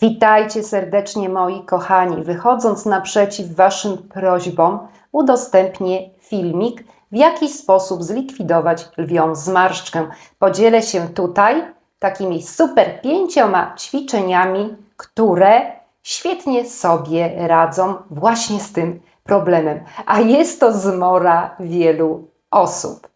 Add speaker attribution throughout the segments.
Speaker 1: Witajcie serdecznie moi kochani. Wychodząc naprzeciw Waszym prośbom, udostępnię filmik, w jaki sposób zlikwidować lwią zmarszczkę. Podzielę się tutaj takimi super pięcioma ćwiczeniami, które świetnie sobie radzą właśnie z tym problemem. A jest to zmora wielu osób.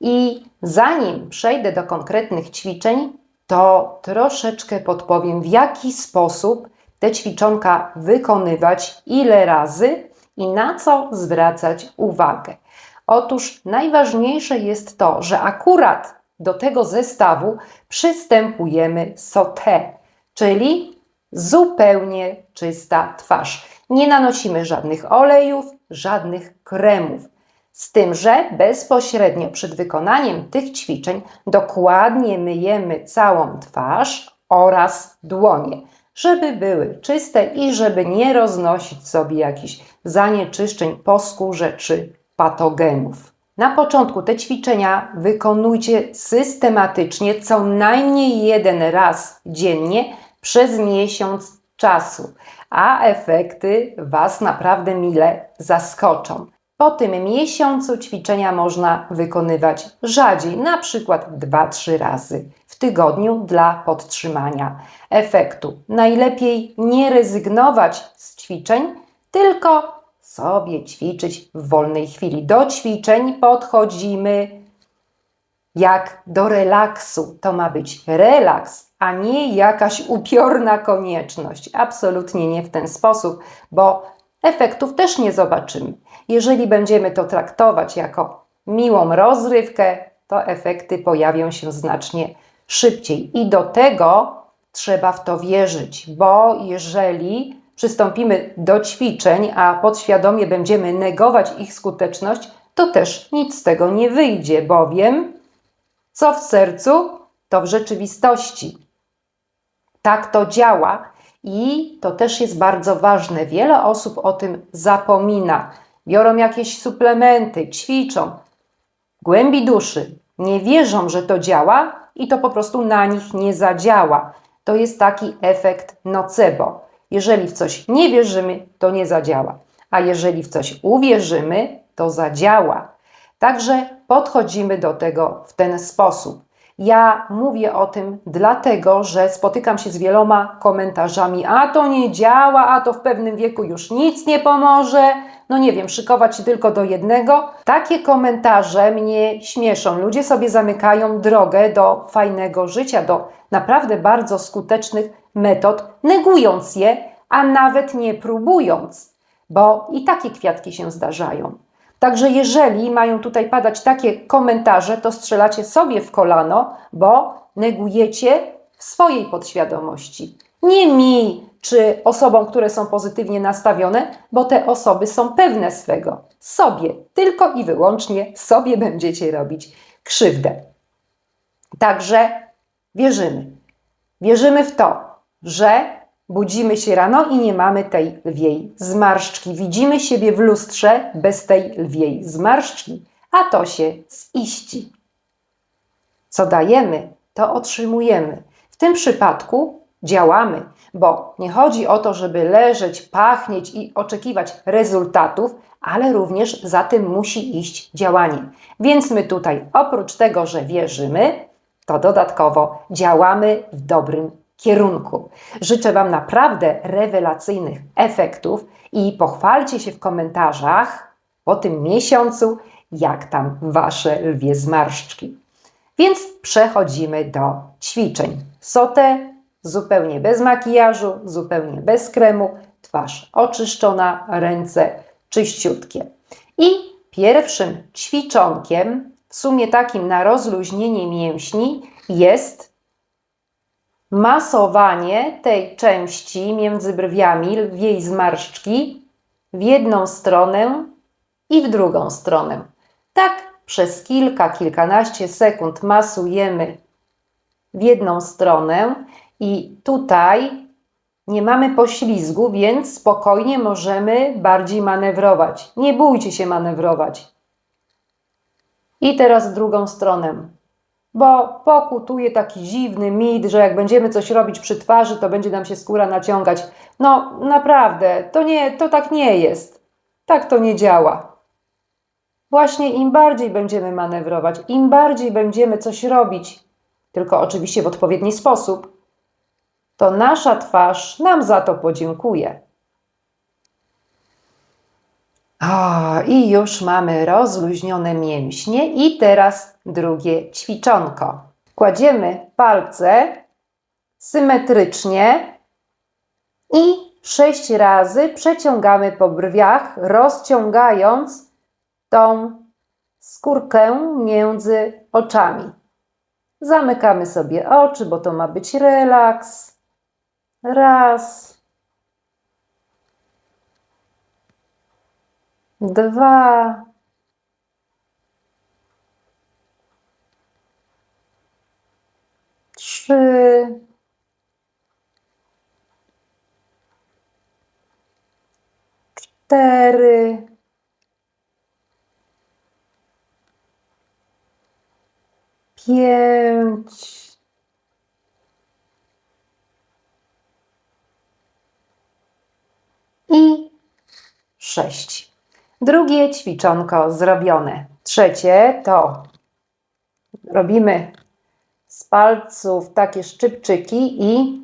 Speaker 1: I zanim przejdę do konkretnych ćwiczeń, to troszeczkę podpowiem, w jaki sposób te ćwiczonka wykonywać, ile razy i na co zwracać uwagę. Otóż najważniejsze jest to, że akurat do tego zestawu przystępujemy sauté, czyli zupełnie czysta twarz. Nie nanosimy żadnych olejów, żadnych kremów. Z tym, że bezpośrednio przed wykonaniem tych ćwiczeń dokładnie myjemy całą twarz oraz dłonie, żeby były czyste i żeby nie roznosić sobie jakichś zanieczyszczeń po skórze czy patogenów. Na początku te ćwiczenia wykonujcie systematycznie, co najmniej jeden raz dziennie przez miesiąc czasu, a efekty Was naprawdę mile zaskoczą. Po tym miesiącu ćwiczenia można wykonywać rzadziej, na przykład 2-3 razy w tygodniu dla podtrzymania efektu. Najlepiej nie rezygnować z ćwiczeń, tylko sobie ćwiczyć w wolnej chwili. Do ćwiczeń podchodzimy jak do relaksu. To ma być relaks, a nie jakaś upiorna konieczność. Absolutnie nie w ten sposób, bo efektów też nie zobaczymy. Jeżeli będziemy to traktować jako miłą rozrywkę, to efekty pojawią się znacznie szybciej. I do tego trzeba w to wierzyć, bo jeżeli przystąpimy do ćwiczeń, a podświadomie będziemy negować ich skuteczność, to też nic z tego nie wyjdzie, bowiem co w sercu, to w rzeczywistości. Tak to działa i to też jest bardzo ważne. Wiele osób o tym zapomina. Biorą jakieś suplementy, ćwiczą. Głębi duszy nie wierzą, że to działa i to po prostu na nich nie zadziała. To jest taki efekt nocebo. Jeżeli w coś nie wierzymy, to nie zadziała. A jeżeli w coś uwierzymy, to zadziała. Także podchodzimy do tego w ten sposób. Ja mówię o tym dlatego, że spotykam się z wieloma komentarzami, a to nie działa, a to w pewnym wieku już nic nie pomoże. No nie wiem, szykować się tylko do jednego. Takie komentarze mnie śmieszą. Ludzie sobie zamykają drogę do fajnego życia, do naprawdę bardzo skutecznych metod, negując je, a nawet nie próbując, bo i takie kwiatki się zdarzają. Także jeżeli mają tutaj padać takie komentarze, to strzelacie sobie w kolano, bo negujecie w swojej podświadomości. Nie mi czy osobom, które są pozytywnie nastawione, bo te osoby są pewne swego. Sobie, tylko i wyłącznie sobie będziecie robić krzywdę. Także wierzymy. Wierzymy w to, że Budzimy się rano i nie mamy tej lwiej zmarszczki. Widzimy siebie w lustrze bez tej lwiej zmarszczki, a to się ziści. Co dajemy, to otrzymujemy. W tym przypadku działamy, bo nie chodzi o to, żeby leżeć, pachnieć i oczekiwać rezultatów, ale również za tym musi iść działanie. Więc my tutaj oprócz tego, że wierzymy, to dodatkowo działamy w dobrym kierunku. Życzę Wam naprawdę rewelacyjnych efektów i pochwalcie się w komentarzach po tym miesiącu, jak tam Wasze lwie zmarszczki. Więc przechodzimy do ćwiczeń. Sotę zupełnie bez makijażu, zupełnie bez kremu, twarz oczyszczona, ręce czyściutkie. I pierwszym ćwiczonkiem, w sumie takim na rozluźnienie mięśni, jest masowanie tej części między brwiami, lwiej zmarszczki, w jedną stronę i w drugą stronę. Tak przez kilka, kilkanaście sekund masujemy w jedną stronę i tutaj nie mamy poślizgu, więc spokojnie możemy bardziej manewrować. Nie bójcie się manewrować. I teraz w drugą stronę. Bo pokutuje taki dziwny mit, że jak będziemy coś robić przy twarzy, to będzie nam się skóra naciągać. No, naprawdę, to nie, to tak nie jest. Tak to nie działa. Właśnie im bardziej będziemy manewrować, im bardziej będziemy coś robić, tylko oczywiście w odpowiedni sposób, to nasza twarz nam za to podziękuje. O, i już mamy rozluźnione mięśnie i teraz drugie ćwiczonko. Kładziemy palce symetrycznie i sześć razy przeciągamy po brwiach, rozciągając tą skórkę między oczami. Zamykamy sobie oczy, bo to ma być relaks. Raz. Dwa. Trzy. Cztery. Pięć. I sześć. Drugie ćwiczonko zrobione. Trzecie to robimy z palców takie szczypczyki i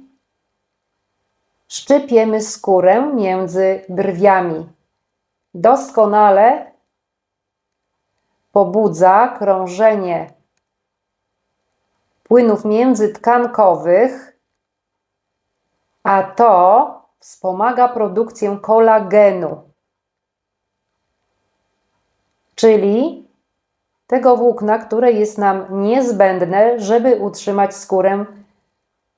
Speaker 1: szczypiemy skórę między brwiami. Doskonale pobudza krążenie płynów międzytkankowych, a to wspomaga produkcję kolagenu, czyli tego włókna, które jest nam niezbędne, żeby utrzymać skórę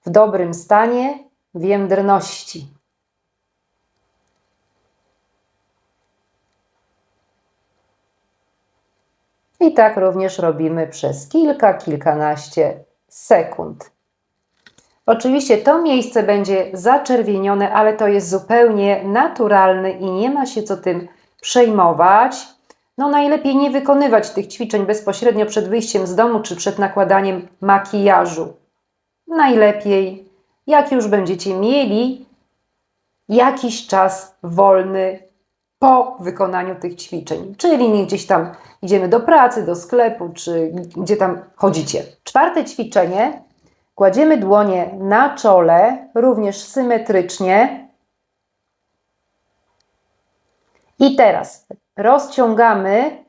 Speaker 1: w dobrym stanie, w jędrności. I tak również robimy przez kilka, kilkanaście sekund. Oczywiście to miejsce będzie zaczerwienione, ale to jest zupełnie naturalne i nie ma się co tym przejmować. No najlepiej nie wykonywać tych ćwiczeń bezpośrednio przed wyjściem z domu czy przed nakładaniem makijażu. Najlepiej, jak już będziecie mieli jakiś czas wolny po wykonaniu tych ćwiczeń, czyli nie gdzieś tam idziemy do pracy, do sklepu, czy gdzie tam chodzicie. Czwarte ćwiczenie. Kładziemy dłonie na czole, również symetrycznie. I teraz rozciągamy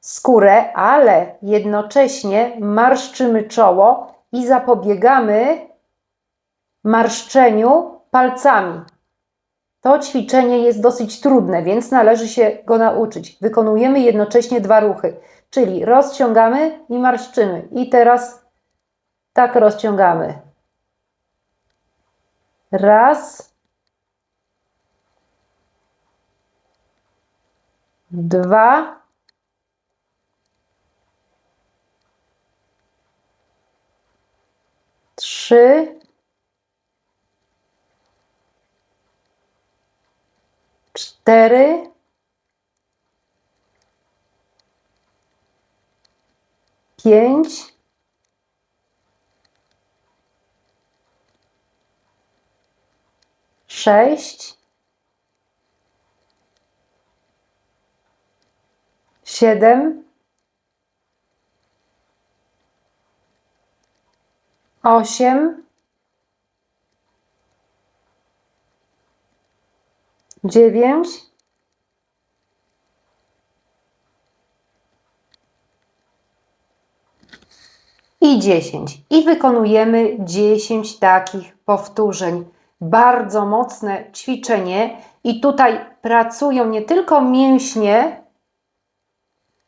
Speaker 1: skórę, ale jednocześnie marszczymy czoło i zapobiegamy marszczeniu palcami. To ćwiczenie jest dosyć trudne, więc należy się go nauczyć. Wykonujemy jednocześnie dwa ruchy, czyli rozciągamy i marszczymy. I teraz tak rozciągamy. Raz. Dwa. Trzy. cztery, pięć, sześć, siedem, osiem, dziewięć, i 10. I wykonujemy 10 takich powtórzeń. Bardzo mocne ćwiczenie, i tutaj pracują nie tylko mięśnie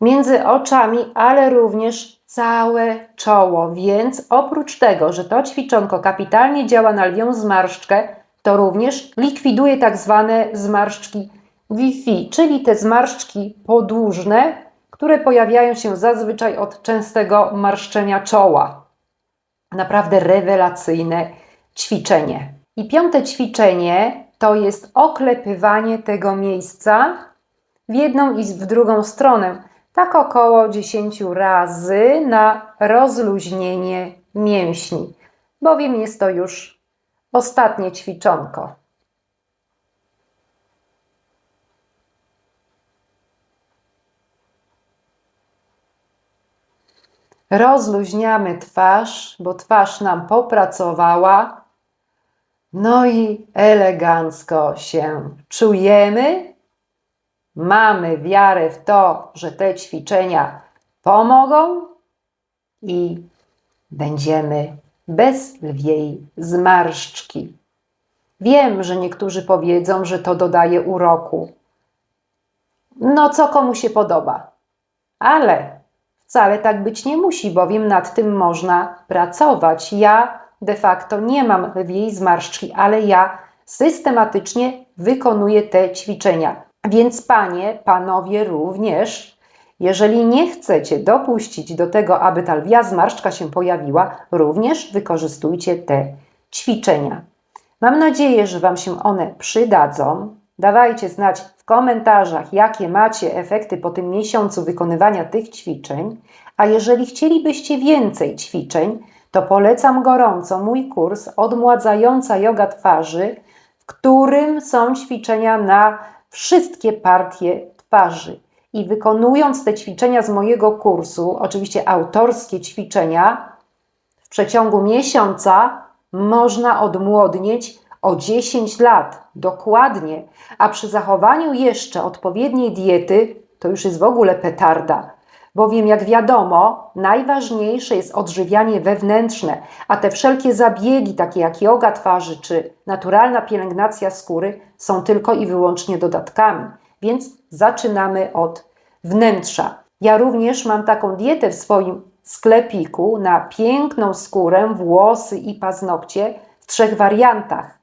Speaker 1: między oczami, ale również całe czoło. Więc oprócz tego, że to ćwiczonko kapitalnie działa na lwią zmarszczkę, to również likwiduje tak zwane zmarszczki Wi-Fi, czyli te zmarszczki podłużne, które pojawiają się zazwyczaj od częstego marszczenia czoła. Naprawdę rewelacyjne ćwiczenie. I piąte ćwiczenie to jest oklepywanie tego miejsca w jedną i w drugą stronę. Tak około 10 razy na rozluźnienie mięśni, bowiem jest to już ostatnie ćwiczonko. Rozluźniamy twarz, bo twarz nam popracowała. No i elegancko się czujemy. Mamy wiarę w to, że te ćwiczenia pomogą i będziemy bez lwiej zmarszczki. Wiem, że niektórzy powiedzą, że to dodaje uroku. No, co komu się podoba. Ale Wcale tak być nie musi, bowiem nad tym można pracować. Ja de facto nie mam lwiej zmarszczki, ale ja systematycznie wykonuję te ćwiczenia. Więc panie, panowie również, jeżeli nie chcecie dopuścić do tego, aby ta lwia zmarszczka się pojawiła, również wykorzystujcie te ćwiczenia. Mam nadzieję, że Wam się one przydadzą. Dawajcie znać w komentarzach, jakie macie efekty po tym miesiącu wykonywania tych ćwiczeń. A jeżeli chcielibyście więcej ćwiczeń, to polecam gorąco mój kurs Odmładzająca yoga twarzy, w którym są ćwiczenia na wszystkie partie twarzy. I wykonując te ćwiczenia z mojego kursu, oczywiście autorskie ćwiczenia, w przeciągu miesiąca można odmłodnieć o 10 lat, dokładnie, a przy zachowaniu jeszcze odpowiedniej diety, to już jest w ogóle petarda. Bowiem, jak wiadomo, najważniejsze jest odżywianie wewnętrzne, a te wszelkie zabiegi, takie jak yoga twarzy czy naturalna pielęgnacja skóry, są tylko i wyłącznie dodatkami. Więc zaczynamy od wnętrza. Ja również mam taką dietę w swoim sklepiku na piękną skórę, włosy i paznokcie w trzech wariantach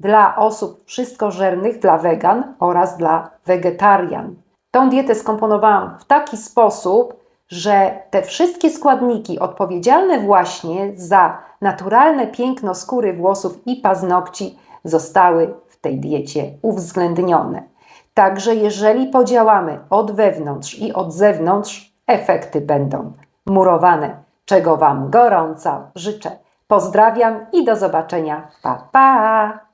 Speaker 1: dla osób wszystkożernych, dla wegan oraz dla wegetarian. Tą dietę skomponowałam w taki sposób, że te wszystkie składniki odpowiedzialne właśnie za naturalne piękno skóry, włosów i paznokci zostały w tej diecie uwzględnione. Także jeżeli podziałamy od wewnątrz i od zewnątrz, efekty będą murowane, czego Wam gorąco życzę. Pozdrawiam i do zobaczenia. Pa, pa!